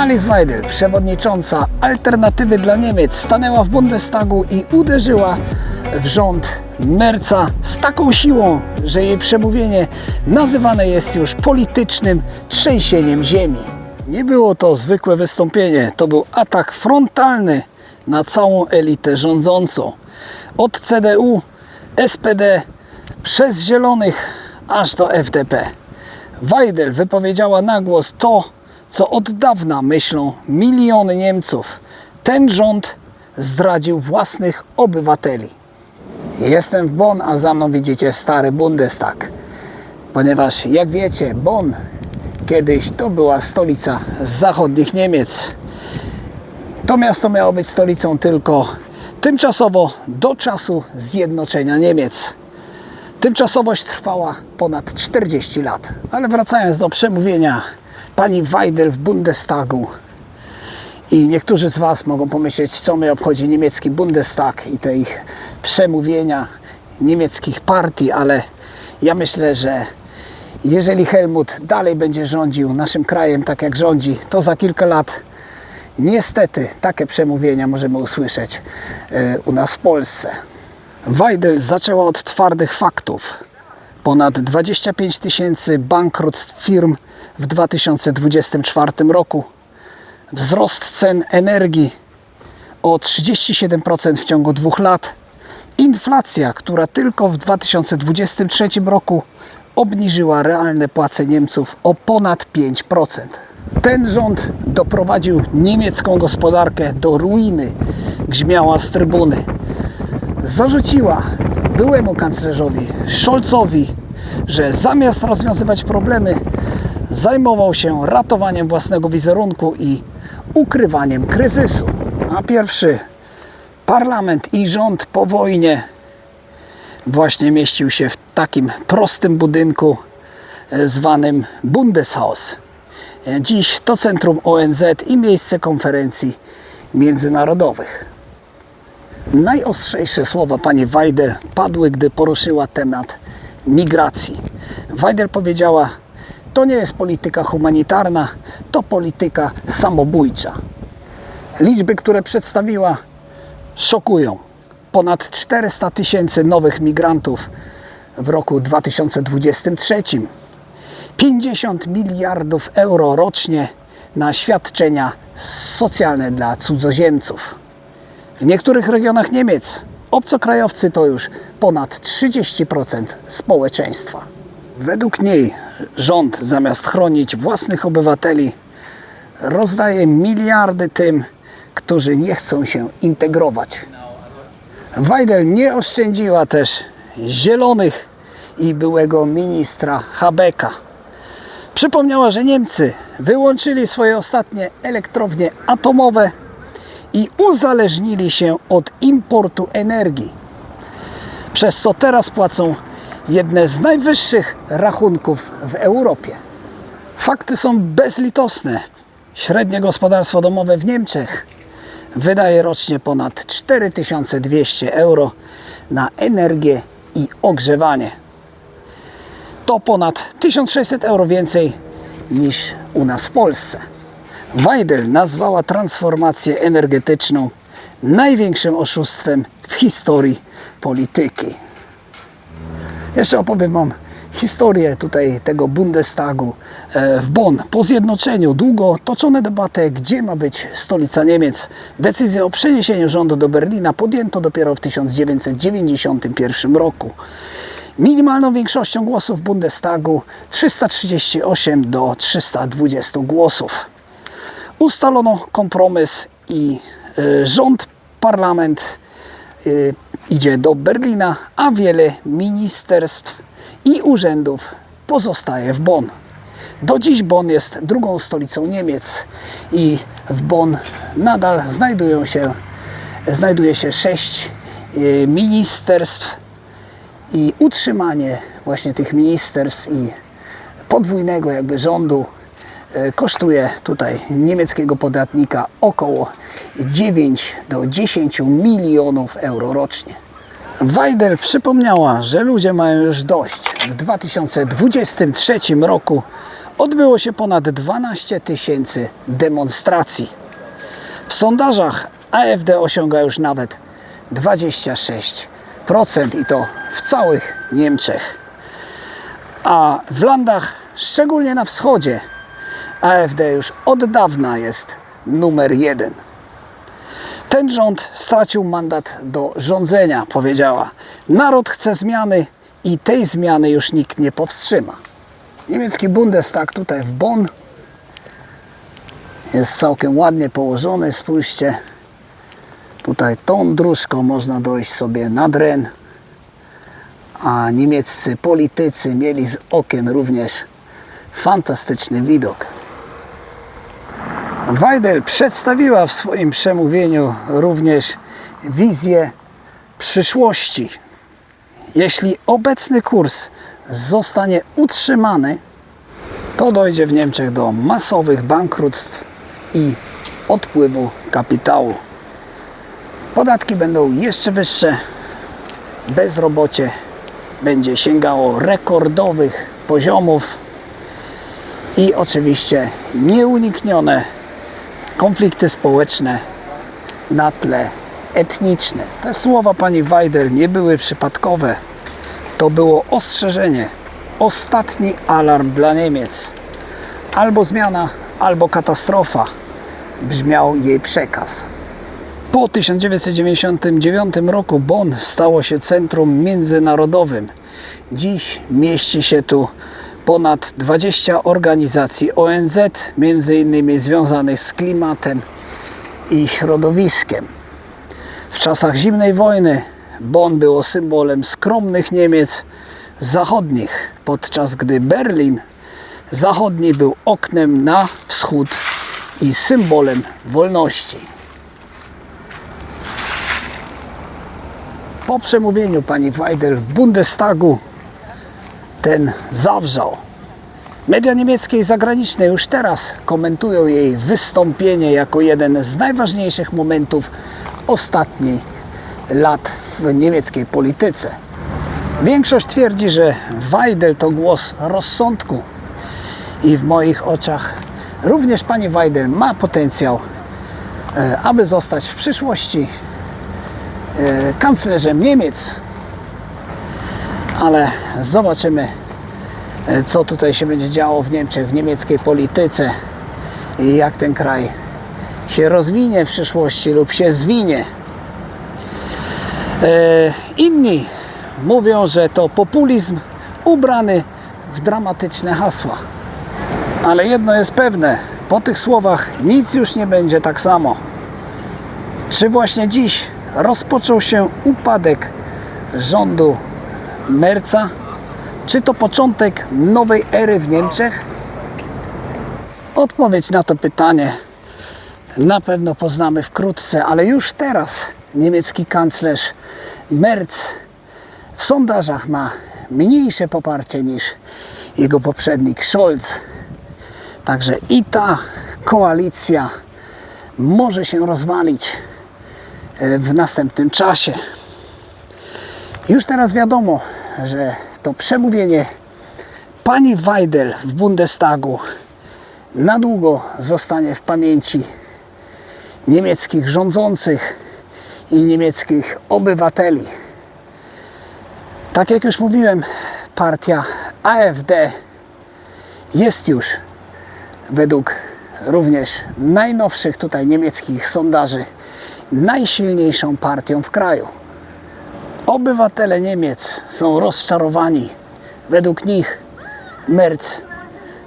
Alice Weidel, przewodnicząca Alternatywy dla Niemiec, stanęła w Bundestagu i uderzyła w rząd Merca z taką siłą, że jej przemówienie nazywane jest już politycznym trzęsieniem ziemi. Nie było to zwykłe wystąpienie, to był atak frontalny na całą elitę rządzącą. Od CDU, SPD, przez Zielonych aż do FDP. Weidel wypowiedziała na głos to, co od dawna myślą miliony Niemców. Ten rząd zdradził własnych obywateli. Jestem w Bonn, a za mną widzicie stary Bundestag. Ponieważ, jak wiecie, Bonn kiedyś to była stolica zachodnich Niemiec. To miasto miało być stolicą tylko tymczasowo do czasu zjednoczenia Niemiec. Tymczasowość trwała ponad 40 lat. Ale wracając do przemówienia pani Weidel w Bundestagu. I niektórzy z Was mogą pomyśleć, co mnie obchodzi niemiecki Bundestag i te ich przemówienia niemieckich partii, ale ja myślę, że jeżeli Helmut dalej będzie rządził naszym krajem tak jak rządzi, to za kilka lat niestety takie przemówienia możemy usłyszeć e, u nas w Polsce. Weidel zaczęła od twardych faktów. Ponad 25 tysięcy bankructw firm w 2024 roku. Wzrost cen energii o 37% w ciągu dwóch lat. Inflacja, która tylko w 2023 roku obniżyła realne płace Niemców o ponad 5%. Ten rząd doprowadził niemiecką gospodarkę do ruiny, grzmiała z trybuny zarzuciła byłemu kanclerzowi Scholzowi, że zamiast rozwiązywać problemy, zajmował się ratowaniem własnego wizerunku i ukrywaniem kryzysu. A pierwszy parlament i rząd po wojnie właśnie mieścił się w takim prostym budynku e, zwanym Bundeshaus. E, Dziś to centrum ONZ i miejsce konferencji międzynarodowych. Najostrzejsze słowa pani Weidel padły, gdy poruszyła temat migracji. Weidel powiedziała, to nie jest polityka humanitarna, to polityka samobójcza. Liczby, które przedstawiła, szokują. Ponad 400 tysięcy nowych migrantów w roku 2023. 50 miliardów euro rocznie na świadczenia socjalne dla cudzoziemców. W niektórych regionach Niemiec obcokrajowcy to już ponad 30% społeczeństwa. Według niej rząd zamiast chronić własnych obywateli rozdaje miliardy tym, którzy nie chcą się integrować. Weidel nie oszczędziła też zielonych i byłego ministra Habeka. Przypomniała, że Niemcy wyłączyli swoje ostatnie elektrownie atomowe i uzależnili się od importu energii, przez co teraz płacą jedne z najwyższych rachunków w Europie. Fakty są bezlitosne. Średnie gospodarstwo domowe w Niemczech wydaje rocznie ponad 4200 euro na energię i ogrzewanie. To ponad 1600 euro więcej niż u nas w Polsce. Weidel nazwała transformację energetyczną największym oszustwem w historii polityki. Jeszcze opowiem Wam historię tutaj tego Bundestagu e, w Bonn. Po zjednoczeniu długo toczone debaty, gdzie ma być stolica Niemiec. Decyzję o przeniesieniu rządu do Berlina podjęto dopiero w 1991 roku. Minimalną większością głosów Bundestagu 338 do 320 głosów ustalono kompromis i e, rząd, parlament e, idzie do Berlina, a wiele ministerstw i urzędów pozostaje w Bonn. Do dziś Bonn jest drugą stolicą Niemiec i w Bonn nadal znajdują się, znajduje się sześć e, ministerstw i utrzymanie właśnie tych ministerstw i podwójnego jakby rządu kosztuje tutaj niemieckiego podatnika około 9 do 10 milionów euro rocznie. Weidel przypomniała, że ludzie mają już dość. W 2023 roku odbyło się ponad 12 tysięcy demonstracji. W sondażach AfD osiąga już nawet 26% i to w całych Niemczech. A w landach, szczególnie na wschodzie, AfD już od dawna jest numer jeden. Ten rząd stracił mandat do rządzenia, powiedziała. Naród chce zmiany i tej zmiany już nikt nie powstrzyma. Niemiecki Bundestag tutaj w Bonn jest całkiem ładnie położony. Spójrzcie, tutaj tą dróżką można dojść sobie nad Ren, a niemieccy politycy mieli z okien również fantastyczny widok. Weidel przedstawiła w swoim przemówieniu również wizję przyszłości. Jeśli obecny kurs zostanie utrzymany, to dojdzie w Niemczech do masowych bankructw i odpływu kapitału. Podatki będą jeszcze wyższe, bezrobocie będzie sięgało rekordowych poziomów i oczywiście nieuniknione konflikty społeczne na tle etniczne. Te słowa pani Weidel nie były przypadkowe. To było ostrzeżenie, ostatni alarm dla Niemiec. Albo zmiana, albo katastrofa, brzmiał jej przekaz. Po 1999 roku Bonn stało się centrum międzynarodowym. Dziś mieści się tu ponad 20 organizacji ONZ, między innymi związanych z klimatem i środowiskiem. W czasach zimnej wojny Bonn było symbolem skromnych Niemiec zachodnich, podczas gdy Berlin zachodni był oknem na wschód i symbolem wolności. Po przemówieniu pani Weidel w Bundestagu ten zawrzał. Media niemieckie i zagraniczne już teraz komentują jej wystąpienie jako jeden z najważniejszych momentów ostatnich lat w niemieckiej polityce. Większość twierdzi, że Weidel to głos rozsądku i w moich oczach również pani Weidel ma potencjał, e, aby zostać w przyszłości e, kanclerzem Niemiec, ale zobaczymy, e, co tutaj się będzie działo w Niemczech, w niemieckiej polityce i jak ten kraj się rozwinie w przyszłości lub się zwinie. E, Inni mówią, że to populizm ubrany w dramatyczne hasła. Ale jedno jest pewne, po tych słowach nic już nie będzie tak samo. Czy właśnie dziś rozpoczął się upadek rządu Merca? Czy to początek nowej ery w Niemczech? Odpowiedź na to pytanie na pewno poznamy wkrótce, ale już teraz niemiecki kanclerz Merz w sondażach ma mniejsze poparcie niż jego poprzednik Scholz. Także i ta koalicja może się rozwalić e, w następnym czasie. Już teraz wiadomo, że to przemówienie pani Weidel w Bundestagu na długo zostanie w pamięci niemieckich rządzących i niemieckich obywateli. Tak jak już mówiłem, partia AfD jest już według również najnowszych tutaj niemieckich sondaży najsilniejszą partią w kraju. Obywatele Niemiec są rozczarowani. Według nich Merz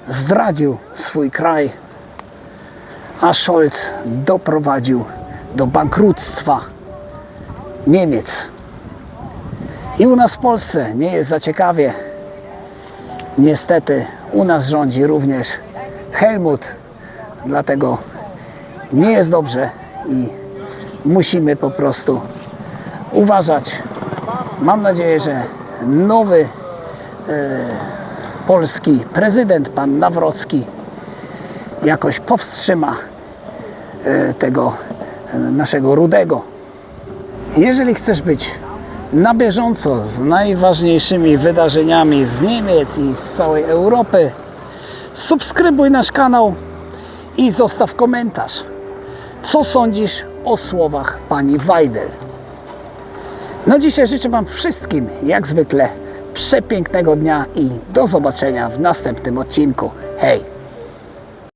zdradził swój kraj, a Scholz doprowadził do bankructwa Niemiec. I u nas w Polsce nie jest za ciekawie. Niestety u nas rządzi również Helmut, dlatego nie jest dobrze i musimy po prostu uważać. Mam nadzieję, że nowy e, polski prezydent, pan Nawrocki, jakoś powstrzyma e, tego e, naszego rudego. Jeżeli chcesz być na bieżąco z najważniejszymi wydarzeniami z Niemiec i z całej Europy, subskrybuj nasz kanał i zostaw komentarz. Co sądzisz o słowach pani Weidel? Na dzisiaj życzę Wam wszystkim, jak zwykle, przepięknego dnia i do zobaczenia w następnym odcinku. Hej!